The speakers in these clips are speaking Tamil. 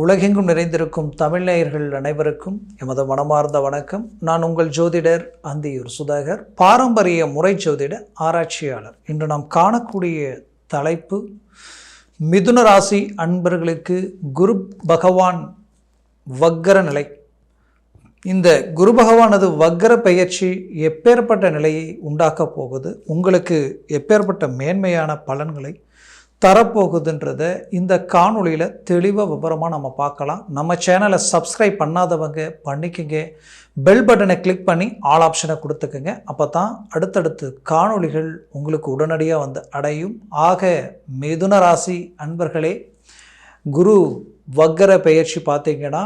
உலகெங்கும் நிறைந்திருக்கும் தமிழ்நேயர்கள் அனைவருக்கும் எமது மனமார்ந்த வணக்கம். நான் உங்கள் ஜோதிடர் அந்தியூர் சுதாகர் பாரம்பரிய முறை ஜோதிட ஆராய்ச்சியாளர். இன்று நாம் காணக்கூடிய தலைப்பு மிதுன ராசி அன்பர்களுக்கு குரு பகவான் வக்கர நிலை. இந்த குரு பகவானது வக்கர பெயர்ச்சி எப்பேற்பட்ட நிலையை உண்டாக்கப் போகுது உங்களுக்கு எப்பேற்பட்ட மேன்மையான பலன்களை தரப்போகுதுன்றத இந்த காணொளியில் தெளிவாக விவரமாக நம்ம பார்க்கலாம். நம்ம சேனலை சப்ஸ்கிரைப் பண்ணாதவங்க பண்ணிக்கங்க. பெல் பட்டனை கிளிக் பண்ணி ஆல் ஆப்ஷனை கொடுத்துக்குங்க. அப்போ தான் அடுத்தடுத்து காணொளிகள் உங்களுக்கு உடனடியாக வந்து அடையும். ஆக மிதுன ராசி அன்பர்களே குரு வக்கர பெயர்ச்சி பார்த்தீங்கன்னா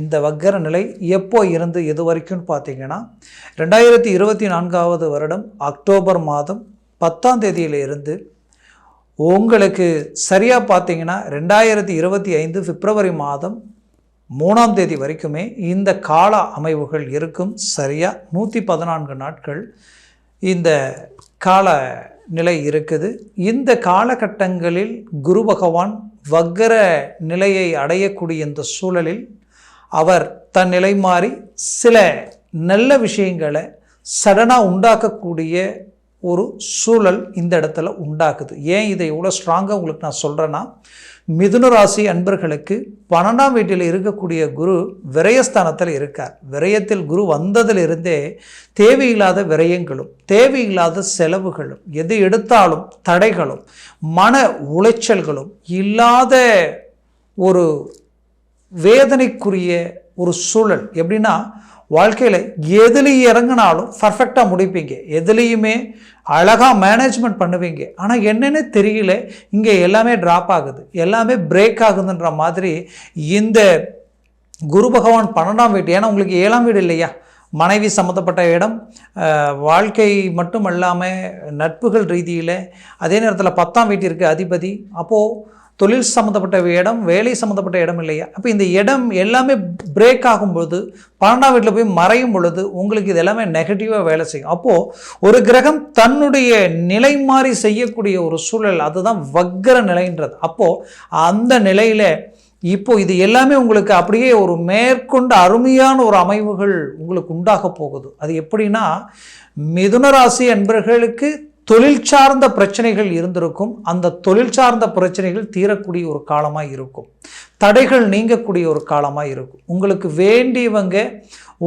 இந்த வக்கர நிலை எப்போ இருந்து எது வரைக்கும்னு பார்த்தீங்கன்னா ரெண்டாயிரத்தி இருபத்தி நான்காவது வருடம் அக்டோபர் மாதம் பத்தாம் தேதியிலிருந்து இருந்து உங்களுக்கு சரியாக பார்த்தீங்கன்னா ரெண்டாயிரத்தி இருபத்தி ஐந்து பிப்ரவரி மாதம் மூணாம் தேதி வரைக்குமே இந்த கால அமைவுகள் இருக்கும். சரியாக நூற்றி பதினான்கு நாட்கள் இந்த கால நிலை இருக்குது. இந்த காலகட்டங்களில் குரு பகவான் வக்கர நிலையை அடையக்கூடிய இந்த சூழலில் அவர் தன் நிலை மாறி சில நல்ல விஷயங்களை சடனாக உண்டாக்கக்கூடிய ஒரு சூழல் இந்த இடத்துல உண்டாக்குது. ஏன் இதை இவ்வளோ ஸ்ட்ராங்காக உங்களுக்கு நான் சொல்கிறேன்னா மிதுன ராசி அன்பர்களுக்கு பன்னெண்டாம் வீட்டில் இருக்கக்கூடிய குரு விரயஸ்தானத்தில் இருக்கார். விரயத்தில் குரு வந்ததிலிருந்தே தேவையில்லாத விரயங்களும் தேவையில்லாத செலவுகளும் எது எடுத்தாலும் தடைகளும் மன உளைச்சல்களும் இல்லாத ஒரு வேதனைக்குரிய ஒரு சூழல். எப்படின்னா வாழ்க்கையில் எதுலேயும் இறங்கினாலும் பர்ஃபெக்டாக முடிப்பீங்க. எதுலேயுமே அழகாக மேனேஜ்மெண்ட் பண்ணுவீங்க. ஆனால் என்னென்னு தெரியல. இங்கே எல்லாமே ட்ராப் ஆகுது. எல்லாமே பிரேக் ஆகுதுன்ற மாதிரி இந்த குரு பகவான் பன்னெண்டாம் வீடு ஏன்னா உங்களுக்கு ஏழாம் வீடு இல்லையா? மனைவி சம்மந்தப்பட்ட இடம் வாழ்க்கை மட்டும் இல்லாமல் நட்புகள் ரீதியில் அதே நேரத்தில் பத்தாம் வீட்டிற்கு அதிபதி. அப்போது தொழில் சம்மந்தப்பட்ட இடம் வேலை சம்மந்தப்பட்ட இடம் இல்லையா? அப்போ இந்த இடம் எல்லாமே பிரேக் ஆகும்பொழுது பன்னெண்டாம் வீட்டில் போய் மறையும் பொழுது உங்களுக்கு இது எல்லாமே நெகட்டிவாக வேலை செய்யும். அப்போது ஒரு கிரகம் தன்னுடைய நிலை மாறி செய்யக்கூடிய ஒரு சூழல் அதுதான் வக்கர நிலைன்றது. அப்போது அந்த நிலையில் இப்போ இது எல்லாமே உங்களுக்கு அப்படியே ஒரு மேற்கொண்ட அருமையான ஒரு அமைவுகள் உங்களுக்கு உண்டாக போகுது. அது எப்படின்னா மிதுன ராசி என்பர்களுக்கு தொழில் சார்ந்த பிரச்சனைகள் இருந்திருக்கும். அந்த தொழில் சார்ந்த பிரச்சனைகள் தீரக்கூடிய ஒரு காலமாக இருக்கும். தடைகள் நீங்கக்கூடிய ஒரு காலமாக இருக்கும். உங்களுக்கு வேண்டியவங்க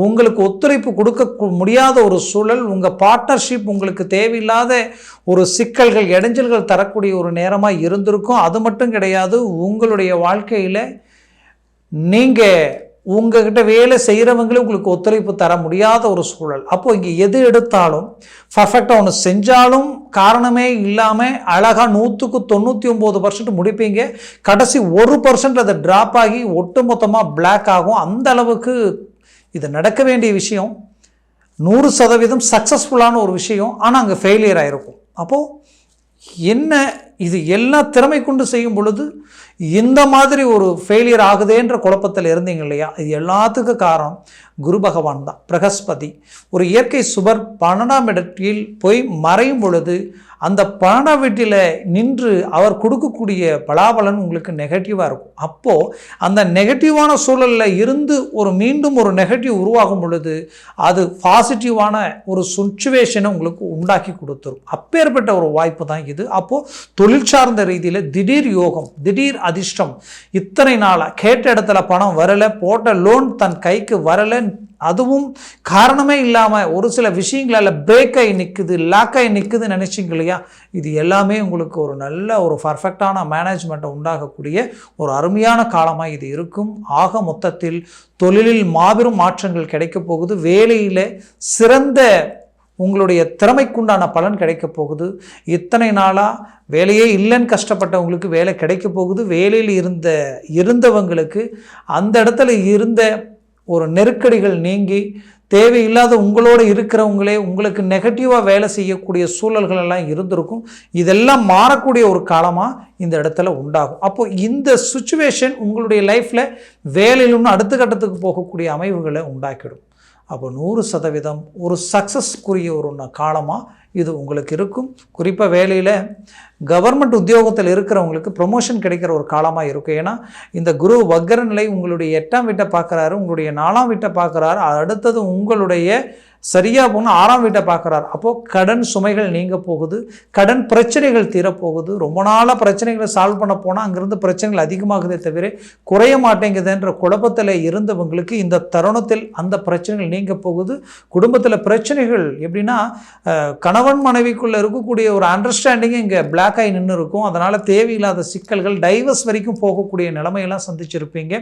உங்களுக்கு ஒத்துழைப்பு கொடுக்க முடியாத ஒரு சூழல் உங்கள் பார்ட்னர்ஷிப் உங்களுக்கு தேவையில்லாத ஒரு சிக்கல்கள் இடைஞ்சல்கள் தரக்கூடிய ஒரு நேரமாக இருந்திருக்கும். அது மட்டும் கிடையாது உங்களுடைய வாழ்க்கையில் நீங்கள் உங்ககிட்ட வேலை செய்கிறவங்களே உங்களுக்கு ஒத்துழைப்பு தர முடியாத ஒரு சூழல். அப்போது இங்கே எது எடுத்தாலும் பர்ஃபெக்டாக ஒன்று செஞ்சாலும் காரணமே இல்லாமல் அழகாக நூற்றுக்கு தொண்ணூற்றி ஒம்பது பர்சன்ட் முடிப்பீங்க. கடைசி ஒரு பர்சன்ட் அதை ட்ராப் ஆகி ஒட்டுமொத்தமாக பிளாக் ஆகும். அந்த அளவுக்கு இது நடக்க வேண்டிய விஷயம். நூறு சதவீதம் சக்ஸஸ்ஃபுல்லான ஒரு விஷயம். ஆனால் அங்கே ஃபெயிலியர் ஆகிருக்கும் அப்போது என்ன இது எல்லா திறமை கொண்டு செய்யும் பொழுது இந்த மாதிரி ஒரு ஃபெயிலியர் ஆகுதேன்ற குழப்பத்தில் இருந்தீங்க இல்லையா? இது எல்லாத்துக்கும் காரணம். குரு பகவான் தான் பிரகஸ்பதி. ஒரு இயற்கை சுவர் பன்னெண்டாம் இடத்தில் போய் மறையும் பொழுது அந்த பன்னெண்டாம் வீட்டில் நின்று அவர் கொடுக்கக்கூடிய பலாபலன் உங்களுக்கு நெகட்டிவாக இருக்கும். அப்போது அந்த நெகட்டிவான சூழலில் இருந்து ஒரு மீண்டும் ஒரு நெகட்டிவ் உருவாகும் பொழுது அது பாசிட்டிவான ஒரு சுச்சுவேஷனை உங்களுக்கு உண்டாக்கி கொடுத்துரும். அப்பேற்பட்ட ஒரு வாய்ப்பு தான் இது. அப்போது தொழில் சார்ந்த ரீதியில் திடீர் யோகம் திடீர் அதிர்ஷ்டம் இத்தனை நாளாக கேட்ட இடத்துல பணம் வரலை போட்ட லோன் தன் கைக்கு வரலை அதுவும் காரணமே இல்லாமல் ஒரு சில விஷயங்களால் பிரேக் ஆகி நிற்குது லாக் ஆகி நிற்குதுன்னு நினச்சிங்க இல்லையா? இது எல்லாமே உங்களுக்கு ஒரு நல்ல ஒரு பர்ஃபெக்டான மேனேஜ்மெண்ட்டை உண்டாகக்கூடிய ஒரு அருமையான காலமாக இது இருக்கும். ஆக மொத்தத்தில் தொழிலில் மாபெரும் மாற்றங்கள் கிடைக்க போகுது. வேலையில் சிறந்த உங்களுடைய திறமைக்குண்டான பலன் கிடைக்க போகுது. இத்தனை நாளாக வேலையே இல்லைன்னு கஷ்டப்பட்டவங்களுக்கு வேலை கிடைக்க போகுது. வேலையில் இருந்த இருந்தவங்களுக்கு அந்த இடத்துல இருந்த ஒரு நெருக்கடிகள் நீங்கி தேவையில்லாத உங்களோடு இருக்கிறவங்களே உங்களுக்கு நெகட்டிவாக வேலை செய்யக்கூடிய சூழல்கள் எல்லாம் இருந்திருக்கும். இதெல்லாம் மாறக்கூடிய ஒரு காலமாக இந்த இடத்துல உண்டாகும். அப்போது இந்த சுச்சுவேஷன் உங்களுடைய லைஃப்பில் வேலையிலும் அடுத்த கட்டத்துக்கு போகக்கூடிய அமைவுகளை உண்டாக்கிடும். அப்போ நூறு சதவீதம் ஒரு சக்ஸஸ்க்குரிய ஒரு காலமாக இது உங்களுக்கு இருக்கும். குறிப்பாக வேலையில் கவர்மெண்ட் உத்தியோகத்தில் இருக்கிறவங்களுக்கு ப்ரொமோஷன் கிடைக்கிற ஒரு காலமாக இருக்கும் ஏன்னா இந்த குரு வக்கர நிலை உங்களுடைய எட்டாம் வீட்டை பார்க்குறாரு உங்களுடைய நாலாம் வீட்டை பார்க்குறாரு அடுத்தது உங்களுடைய சரியாக போனால் ஆறாம் வீட்டை பார்க்குறார். அப்போது கடன் சுமைகள் நீங்க போகுது கடன் பிரச்சனைகள் தீரப்போகுது. ரொம்ப நாளாக பிரச்சனைகளை சால்வ் பண்ண போனால் அங்கேருந்து பிரச்சனைகள் அதிகமாகுதே தவிர குறைய மாட்டேங்குதுன்ற குழப்பத்தில் இருந்தவங்களுக்கு இந்த தருணத்தில் அந்த பிரச்சனைகள் நீங்க போகுது. குடும்பத்தில் பிரச்சனைகள் எப்படின்னா அஹ், கணவன் மனைவிக்குள்ளே இருக்கக்கூடிய ஒரு அண்டர்ஸ்டாண்டிங் இங்கே பிளாக் ஆகி நின்று இருக்கும். அதனால் தேவையில்லாத சிக்கல்கள் டைவர்ஸ் வரைக்கும் போகக்கூடிய நிலைமையெல்லாம் சந்திச்சிருப்பீங்க.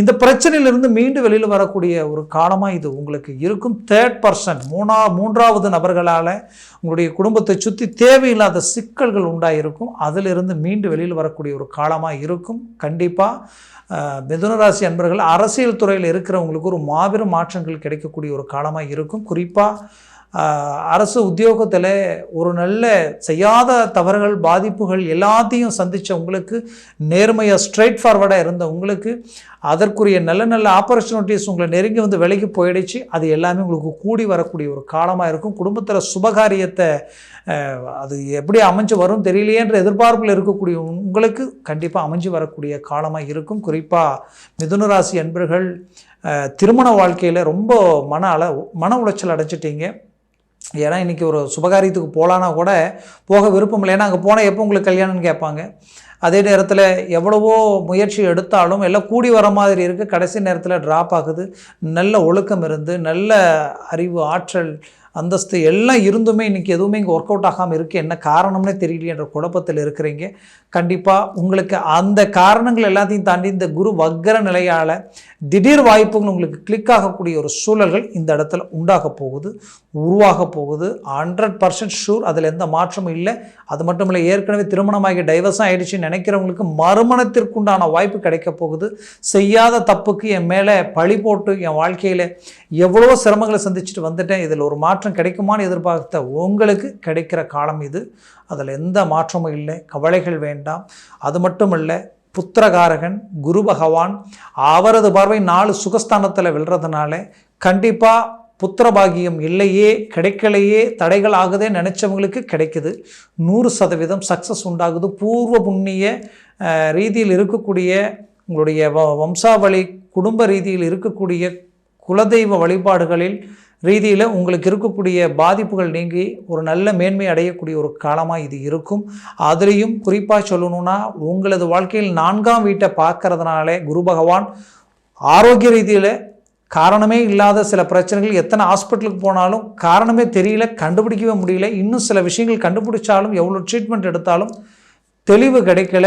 இந்த பிரச்சனையிலிருந்து மீண்டு வெளியில் வரக்கூடிய ஒரு காலமாக இது உங்களுக்கு இருக்கும். தேர்ட் பர்சன் மூணா மூன்றாவது நபர்களால் உங்களுடைய குடும்பத்தை சுற்றி தேவையில்லாத சிக்கல்கள் உண்டாயிருக்கும். அதிலிருந்து மீண்டு வெளியில் வரக்கூடிய ஒரு காலமாக இருக்கும். கண்டிப்பாக மிதுனராசி அன்பர்கள் அரசியல் துறையில் இருக்கிறவங்களுக்கு ஒரு மாபெரும் மாற்றங்கள் கிடைக்கக்கூடிய ஒரு காலமாக இருக்கும். குறிப்பாக அரசு உத்தியோகத்தில் ஒரு நல்ல செய்யாத தவறுகள் பாதிப்புகள் எல்லாத்தையும் சந்தித்த உங்களுக்கு நேர்மையாக ஸ்ட்ரைட் ஃபார்வர்டாக இருந்த உங்களுக்கு அதற்குரிய நல்ல நல்ல ஆப்பர்ச்சுனிட்டிஸ் உங்களை நெருங்கி வந்து விலைக்கு போயிடுச்சு. அது எல்லாமே உங்களுக்கு கூடி வரக்கூடிய ஒரு காலமாக இருக்கும். குடும்பத்தில் சுபகாரியத்தை அது எப்படி அமைஞ்சு வரும் தெரியலையேன்ற எதிர்பார்ப்பில் இருக்கக்கூடிய உங்களுக்கு கண்டிப்பாக அமைஞ்சு வரக்கூடிய காலமாக இருக்கும். குறிப்பாக மிதுனராசி அன்பர்கள் திருமண வாழ்க்கையில் ரொம்ப மன அள மன உளைச்சல் அடைச்சிட்டீங்க ஏன்னா இன்றைக்கி ஒரு சுபகாரியத்துக்கு போகலான்னா கூட போக விருப்பம் இல்லை. ஏன்னா அங்கே போனால் எப்போ உங்களுக்கு கல்யாணம்னு கேட்பாங்க. அதே நேரத்தில் எவ்வளவோ முயற்சி எடுத்தாலும் எல்லாம் கூடி வர மாதிரி இருக்குது கடைசி நேரத்தில் ட்ராப் ஆகுது. நல்ல ஒழுக்கம் இருந்து நல்ல அறிவு ஆற்றல் அந்தஸ்து எல்லாம் இருந்துமே இன்றைக்கி எதுவுமே இங்கே ஒர்க் அவுட் ஆகாமல் இருக்குது என்ன காரணம்னே தெரியலையேன்ற குழப்பத்தில் இருக்கிறீங்க. கண்டிப்பாக உங்களுக்கு அந்த காரணங்கள் எல்லாத்தையும் தாண்டி இந்த குரு வக்கர நிலையால் திடீர் வாய்ப்புகள் உங்களுக்கு கிளிக் ஆகக்கூடிய ஒரு சூழல்கள் இந்த இடத்துல உண்டாக போகுது. உருவாக போகுது. ஹண்ட்ரட் பர்சன்ட் ஷூர் அதில் எந்த மாற்றமும் இல்லை. அது மட்டும் இல்லை ஏற்கனவே திருமணமாகி டைவர்ஸாக ஆகிடுச்சுன்னு நினைக்கிறவங்களுக்கு மறுமணத்திற்குண்டான வாய்ப்பு கிடைக்க போகுது. செய்யாத தப்புக்கு என் மேலே பழி போட்டு என் வாழ்க்கையில் எவ்வளோ சிரமங்களை சந்திச்சுட்டு வந்துட்டேன். இதில் ஒரு மாற்றம் கிடைக்குமான்னு எதிர்பார்த்த உங்களுக்கு கிடைக்கிற காலம் இது. அதில் எந்த மாற்றமும் இல்லை. கவலைகள் வேண்டாம். அது மட்டும் இல்லை புத்திரகாரகன் குரு பகவான் அவரது பார்வை நாலு சுகஸ்தானத்தில் விழுறதுனால கண்டிப்பாக புத்திரபாகியம் இல்லையே கிடைக்கலையே தடைகள் ஆகுதே நினச்சவங்களுக்கு கிடைக்குது. நூறு சதவீதம் சக்ஸஸ் உண்டாகுது. பூர்வ புண்ணிய ரீதியில் இருக்கக்கூடிய உங்களுடைய வ- வம்சாவளி குடும்ப ரீதியில் இருக்கக்கூடிய குலதெய்வ வழிபாடுகளில் ரீதியில் உங்களுக்கு இருக்கக்கூடிய பாதிப்புகள் நீங்கி ஒரு நல்ல மேன்மை அடையக்கூடிய ஒரு காலமாக இது இருக்கும். அதுலேயும் குறிப்பாக சொல்லணும்னா உங்களது வாழ்க்கையில் நான்காம் வீட்டை பார்க்கறதுனாலே குரு பகவான் ஆரோக்கிய ரீதியில் காரணமே இல்லாத சில பிரச்சனைகள் எத்தனை ஹாஸ்பிட்டலுக்கு போனாலும் காரணமே தெரியல கண்டுபிடிக்கவே முடியல. இன்னும் சில விஷயங்கள் கண்டுபிடிச்சாலும் எவ்வளோ ட்ரீட்மெண்ட் எடுத்தாலும் தெளிவு கிடைக்கல.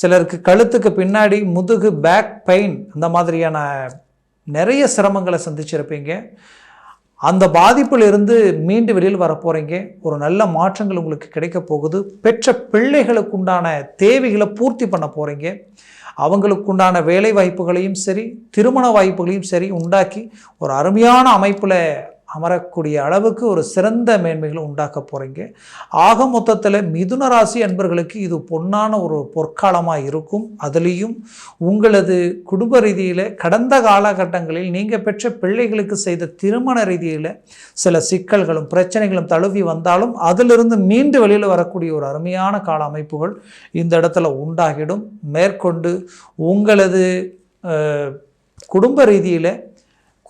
சிலருக்கு கழுத்துக்கு பின்னாடி முதுகு பேக் பெயின் அந்த மாதிரியான நிறைய சிரமங்களை சந்திச்சிருப்பீங்க. அந்த பாதிப்பிலிருந்து மீண்டு வெளியில் வர போகிறீங்க ஒரு நல்ல மாற்றங்கள் உங்களுக்கு கிடைக்க போகுது. பெற்ற பிள்ளைகளுக்கு உண்டான தேவைகளை பூர்த்தி பண்ண போகிறீங்க அவங்களுக்குண்டான வேலை வாய்ப்புகளையும் சரி திருமண வாய்ப்புகளையும் சரி உண்டாக்கி ஒரு அருமையான அமைப்பில் அமரக்கூடிய அளவுக்கு ஒரு சிறந்த மேன்மைகளை உண்டாக்க போகிறீங்க ஆக மொத்தத்தில் மிதுன ராசி அன்பர்களுக்கு இது பொன்னான ஒரு பொற்காலமாக இருக்கும். அதுலேயும் உங்களது குடும்ப ரீதியில் கடந்த காலகட்டங்களில் நீங்கள் பெற்ற பிள்ளைகளுக்கு செய்த திருமண ரீதியில் சில சிக்கல்களும் பிரச்சனைகளும் தழுவி வந்தாலும் அதிலிருந்து மீண்டு வெளியில் வரக்கூடிய ஒரு அருமையான கால அமைப்புகள் இந்த இடத்துல உண்டாகிடும். மேற்கொண்டு உங்களது குடும்ப ரீதியில்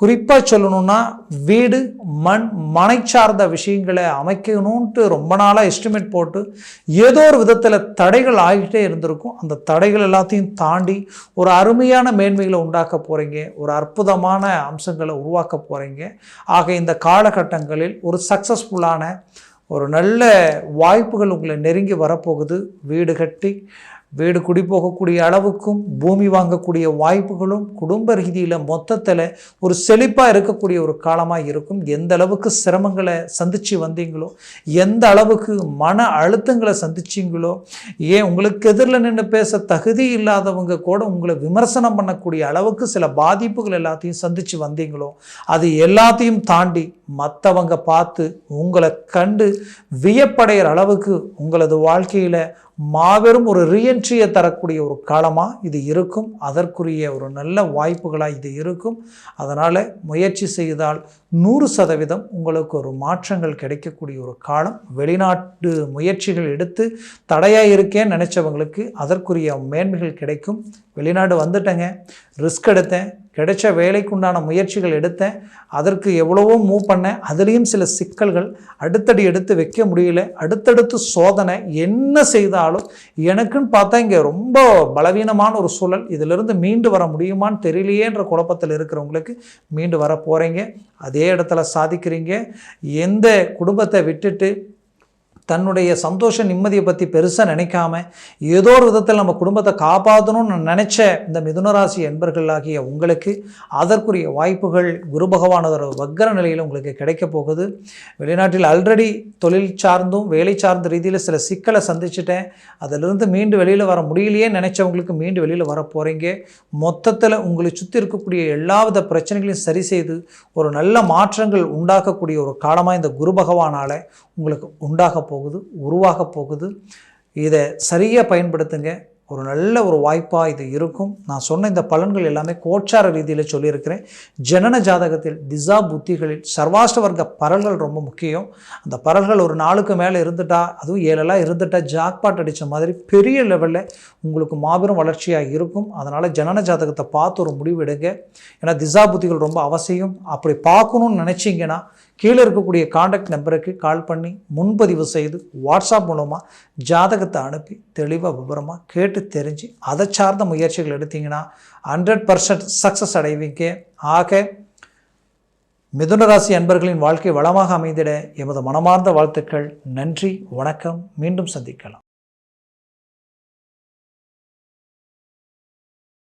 குறிப்பாக சொல்லணும்னா வீடு மண் மனை சார்ந்த விஷயங்களை அமைக்கணும்ன்ட்டு ரொம்ப நாளாக எஸ்டிமேட் போட்டு ஏதோ ஒரு விதத்தில் தடைகள் ஆகிட்டே இருந்திருக்கும். அந்த தடைகள் எல்லாத்தையும் தாண்டி ஒரு அருமையான மேன்மைகளை உண்டாக்க போகிறீங்க ஒரு அற்புதமான அம்சங்களை உருவாக்க போகிறீங்க ஆக இந்த காலகட்டங்களில் ஒரு சக்ஸஸ்ஃபுல்லான ஒரு நல்ல வாய்ப்புகள் உங்களை நெருங்கி வரப்போகுது. வீடு கட்டி வீடு குடி போகக்கூடிய அளவுக்கும் பூமி வாங்கக்கூடிய வாய்ப்புகளும் குடும்ப ரீதியில் மொத்தத்தில் ஒரு செழிப்பாக இருக்கக்கூடிய ஒரு காலமாக இருக்கும். எந்த அளவுக்கு சிரமங்களை சந்தித்து வந்தீங்களோ எந்த அளவுக்கு மன அழுத்தங்களை சந்திச்சீங்களோ ஏன் உங்களுக்கு எதிரில் நின்று பேச தகுதி இல்லாதவங்க கூட உங்களை விமர்சனம் பண்ணக்கூடிய அளவுக்கு சில பாதிப்புகள் எல்லாத்தையும் சந்தித்து வந்தீங்களோ அது எல்லாத்தையும் தாண்டி மற்றவங்க பார்த்து உங்களை கண்டு வியப்படைகிற அளவுக்கு உங்களது வாழ்க்கையில் மாபெரும் ஒரு ரீஎன்ட்ரியை தரக்கூடிய ஒரு காலமாக இது இருக்கும். அதற்குரிய ஒரு நல்ல வாய்ப்புகளாக இது இருக்கும். அதனால் முயற்சி செய்தால் நூறு சதவீதம் உங்களுக்கு ஒரு மாற்றங்கள் கிடைக்கக்கூடிய ஒரு காலம். வெளிநாட்டு முயற்சிகள் எடுத்து தடையாக இருக்கேன்னு நினச்சவங்களுக்கு அதற்குரிய மேன்மைகள் கிடைக்கும். வெளிநாடு வந்துட்டேங்க. ரிஸ்க் எடுத்தேன். கிடைச்ச வேலைக்குண்டான முயற்சிகள் எடுத்தேன். அதற்கு எவ்வளவோ மூவ் பண்ணேன். அதுலேயும் சில சிக்கல்கள் அடுத்தடி எடுத்து வைக்க முடியல. அடுத்தடுத்து சோதனை என்ன செய்தாலும் எனக்குன்னு பார்த்தா இங்கே ரொம்ப பலவீனமான ஒரு சூழல். இதிலிருந்து மீண்டு வர முடியுமான்னு தெரியலையேன்ற குழப்பத்தில் இருக்கிறவங்களுக்கு மீண்டு வர போகிறீங்க அதே இடத்துல சாதிக்கிறீங்க. எந்த குடும்பத்தை விட்டுட்டு தன்னுடைய சந்தோஷ நிம்மதியை பற்றி பெருசாக நினைக்காம ஏதோ ஒரு விதத்தில் நம்ம குடும்பத்தை காப்பாற்றணும்னு நினச்ச இந்த மிதுனராசி என்பர்களாகிய உங்களுக்கு அதற்குரிய வாய்ப்புகள் குரு பகவானதோட வக்கர நிலையில் உங்களுக்கு கிடைக்க போகுது. வெளிநாட்டில் ஆல்ரெடி தொழில் சார்ந்தும் வேலை சார்ந்த ரீதியில் சில சிக்கலை சந்திச்சிட்டேன். அதிலிருந்து மீண்டு வெளியில் வர முடியலையே நினச்சவங்களுக்கு மீண்டு வெளியில் வர போகிறீங்க மொத்தத்தில் உங்களை சுற்றி இருக்கக்கூடிய எல்லாவித பிரச்சனைகளையும் சரி செய்து ஒரு நல்ல மாற்றங்கள் உண்டாக்கக்கூடிய ஒரு காலமாக இந்த குரு பகவானால் உங்களுக்கு உண்டாக போகுது உருவாக போகுது. இதை சரியாக பயன்படுத்துங்க. ஒரு நல்ல ஒரு வாய்ப்பாக இது இருக்கும். நான் சொன்ன இந்த பலன்கள் எல்லாமே கோச்சார ரீதியில் சொல்லியிருக்கிறேன். ஜனன ஜாதகத்தில் திசா புத்திகளில் சர்வாஷ்ட வர்க்க பரல்கள் ரொம்ப முக்கியம். அந்த பரல்கள் ஒரு நாளுக்கு மேலே இருந்துட்டா அதுவும் ஏழெல்லாம் இருந்துட்டா ஜாக்பாட் அடித்த மாதிரி பெரிய லெவலில் உங்களுக்கு மாபெரும் வளர்ச்சியாக இருக்கும். அதனால் ஜனன ஜாதகத்தை பார்த்து ஒரு முடிவு எடுங்க. ஏன்னா திசா புத்திகள் ரொம்ப அவசியம். அப்படி பார்க்கணுன்னு நினச்சிங்கன்னா கீழே இருக்கக்கூடிய காண்டாக்ட் நம்பருக்கு கால் பண்ணி முன்பதிவு செய்து வாட்ஸ்அப் மூலமாக ஜாதகத்தை அனுப்பி தெளிவாக விவரமாக கேட்டு கேட்டு தெரிஞ்சு அதை சார்ந்த முயற்சிகள் எடுத்தீங்கன்னா ஹண்ட்ரட் பர்சன்ட் சக்ஸஸ் அடைவீங்க. ஆக மிதுனராசி அன்பர்களின் வாழ்க்கை வளமாக அமைந்திட எமது மனமார்ந்த வாழ்த்துக்கள். நன்றி வணக்கம். மீண்டும் சந்திக்கலாம்.